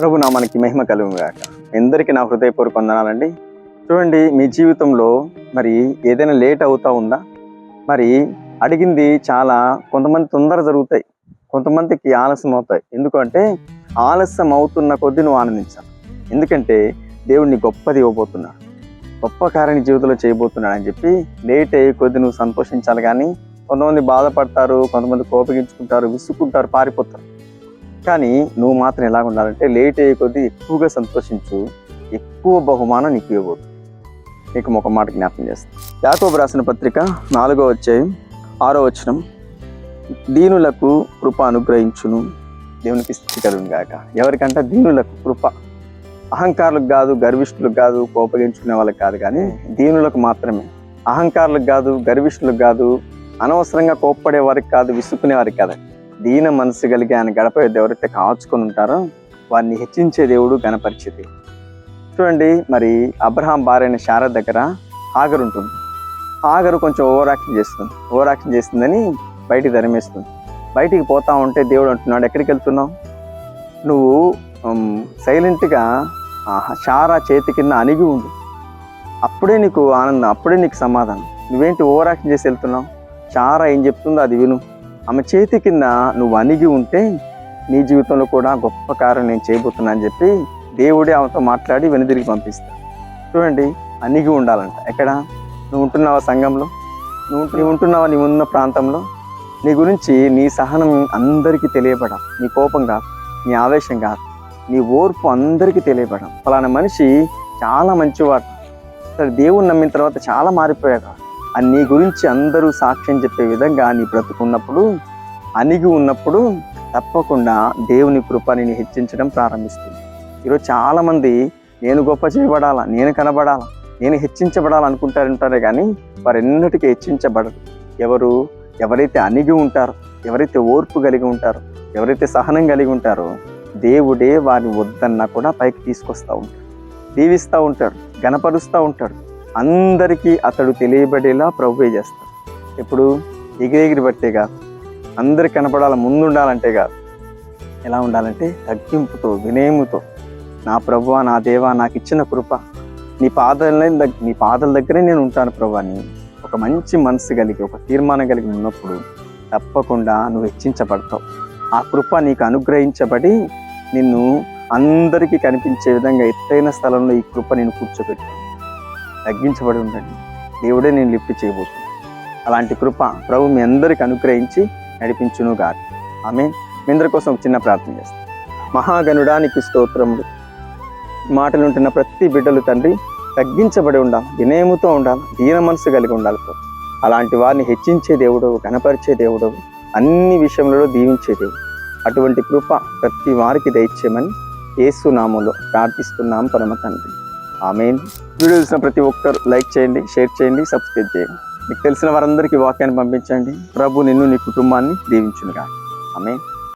ప్రభు నా మనకి మహిమ కలుగుగాక ఎందరికీ నా హృదయపూర్వక వందనాలండి. చూడండి మీ జీవితంలో మరి ఏదైనా లేట్ అవుతా ఉందా? మరి అడిగింది చాలా కొంతమంది తొందర జరుగుతాయి. కొంతమందికి ఆలస్యం అవుతాయి. ఎందుకంటే ఆలస్యం అవుతున్న కొద్దీ నువ్వు ఆనందించాలి. ఎందుకంటే దేవుడిని గొప్పది ఇవ్వబోతున్నాడు. గొప్ప కార్యాన్ని జీవితంలో చేయబోతున్నాడు అని చెప్పి లేట్ అయ్యే కొద్ది నువ్వు సంతోషించాలి కానీ కొంతమంది బాధపడతారు కొంతమంది కోపగించుకుంటారు విసుక్కుంటారు పారిపోతారు. కానీ నువ్వు మాత్రం ఎలా ఉండాలంటే లేట్ అయ్యే కొద్దీ ఎక్కువగా సంతోషించు ఎక్కువ బహుమానం నీకు ఇవ్వబోతుంది నీకు ఒక మాట జ్ఞాపకం చేస్తాను యాకోబు రాసిన పత్రిక నాలుగో అధ్యాయం ఆరో వచనం దీనులకు కృప అనుగ్రహించును దేవునికి స్థితి కలుగును గాక. ఎవరికంటే దీనులకు కృప అహంకారులకు కాదు గర్విష్ఠులకు కాదు కోపగించుకునే వాళ్ళకి కాదు కానీ దీనులకు మాత్రమే. అహంకారులకు కాదు గర్విష్ఠులకు కాదు అనవసరంగా కోప్పడే వారికి కాదు విసుక్కునే వారికి కాదు. దీన మనసు కలిగి ఆయన గడప ఎవరైతే కాచుకొని ఉంటారో వారిని హెచ్చించే దేవుడు గణపరిచే చూడండి మరి అబ్రహాం భార్య శార దగ్గర హాగర్ ఉంటుంది. హాగరు కొంచెం ఓవర్ యాక్షన్ చేస్తుంది. ఓవర్ యాక్షన్ చేస్తుందని బయటికి ధరిమేస్తుంది బయటికి పోతా ఉంటే దేవుడు అంటున్నాడు ఎక్కడికి వెళ్తున్నావు? నువ్వు సైలెంట్గా శారా చేతి కింద అణిగి ఉండు. అప్పుడే నీకు ఆనందం అప్పుడే నీకు సమాధానం. నువ్వేంటి ఓవర్ యాక్షన్ చేసి వెళ్తున్నావు? చారా ఏం చెప్తుందో అది విను. ఆమె చేతి కింద నువ్వు అణిగి ఉంటే నీ జీవితంలో కూడా గొప్ప కార్యం నేను చేయబోతున్నా అని చెప్పి దేవుడే ఆమెతో మాట్లాడి వెనుదిరిగి పంపిస్తాడు. చూడండి అణిగి ఉండాలంట. ఎక్కడ? నువ్వు ఉంటున్నావా సంఘంలో? నువ్వు నువ్వు ఉంటున్నావా నీ ఉన్న ప్రాంతంలో? నీ గురించి నీ సహనం అందరికీ తెలియపడం. నీ కోపం కాదు నీ ఆవేశం కాదు నీ ఓర్పు అందరికీ తెలియపడం. ఫలానా మనిషి చాలా మంచివాడు. సరే దేవుని నమ్మిన తర్వాత చాలా మారిపోయాడు. నీ గురించి అందరూ సాక్ష్యం చెప్పే విధంగా నీ బ్రతుకున్నప్పుడు అణిగి ఉన్నప్పుడు తప్పకుండా దేవుని కృప నేను హెచ్చించడం ప్రారంభిస్తుంది. ఈరోజు చాలామంది నేను గొప్ప చేయబడాలా నేను కనబడాలా నేను హెచ్చించబడాలనుకుంటారంటారే కానీ వారు ఎన్నటికీ హెచ్చించబడరు. ఎవరు ఎవరైతే అణిగి ఉంటారో ఎవరైతే ఓర్పు కలిగి ఉంటారో ఎవరైతే సహనం కలిగి ఉంటారో దేవుడే వారిని వద్దన్నా కూడా పైకి తీసుకొస్తూ ఉంటాడు. దీవిస్తూ ఉంటాడు గణపరుస్తూ ఉంటాడు. అందరికీ అతడు తెలియబడేలా ప్రభువే చేస్తాడు. ఇప్పుడు ఎగిరెగిరి బట్టే కాదు. అందరు కనపడాల ముందు ఉండాలంటే కాదు. ఎలా ఉండాలంటే తగ్గింపుతో వినయముతో. నా ప్రభువ నా దేవా నాకు ఇచ్చిన కృప. నీ పాదాల నీ పాదల దగ్గరే నేను ఉంటాను ప్రభు అని ఒక మంచి మనసు కలిగి ఒక తీర్మానం కలిగి ఉన్నప్పుడు తప్పకుండా నువ్వు హెచ్చించబడతావు. ఆ కృప నీకు అనుగ్రహించబడి నిన్ను అందరికీ కనిపించే విధంగా ఎత్తైన స్థలంలో ఈ కృప నేను కూర్చోబెట్టాను తగ్గించబడి ఉండండి దేవుడే నేను లిఫ్ట్ చేయబోతున్నాను అలాంటి కృప ప్రభు మీ అందరికి అనుగ్రహించి నడిపించును గారు ఆమె మీ అందరి కోసం ఒక చిన్న ప్రార్థన చేస్తాను మహాగణుడానికి స్తోత్రములు. మాటలు ఉంటున్న ప్రతి బిడ్డలు తండ్రి తగ్గించబడి ఉండాలి వినయముతో ఉండాలి దీన మనసు కలిగి ఉండాలి అలాంటి వారిని హెచ్చించే దేవుడు కనపరిచే దేవుడవు అన్ని విషయంలో దీవించే దేవుడు. అటువంటి కృప ప్రతి వారికి దయచేయమని యేసునామంలో ప్రార్థిస్తున్నాం పరమ తండ్రి. ఆమెన్. వీడియో చూసిన ప్రతి ఒక్కరు లైక్ చేయండి షేర్ చేయండి సబ్స్క్రైబ్ చేయండి. మీకు తెలిసిన వారందరికీ వాక్యాన్ని పంపించండి. ప్రభు నిన్ను నీ కుటుంబాన్ని దీవించునుగా ఆమెన్.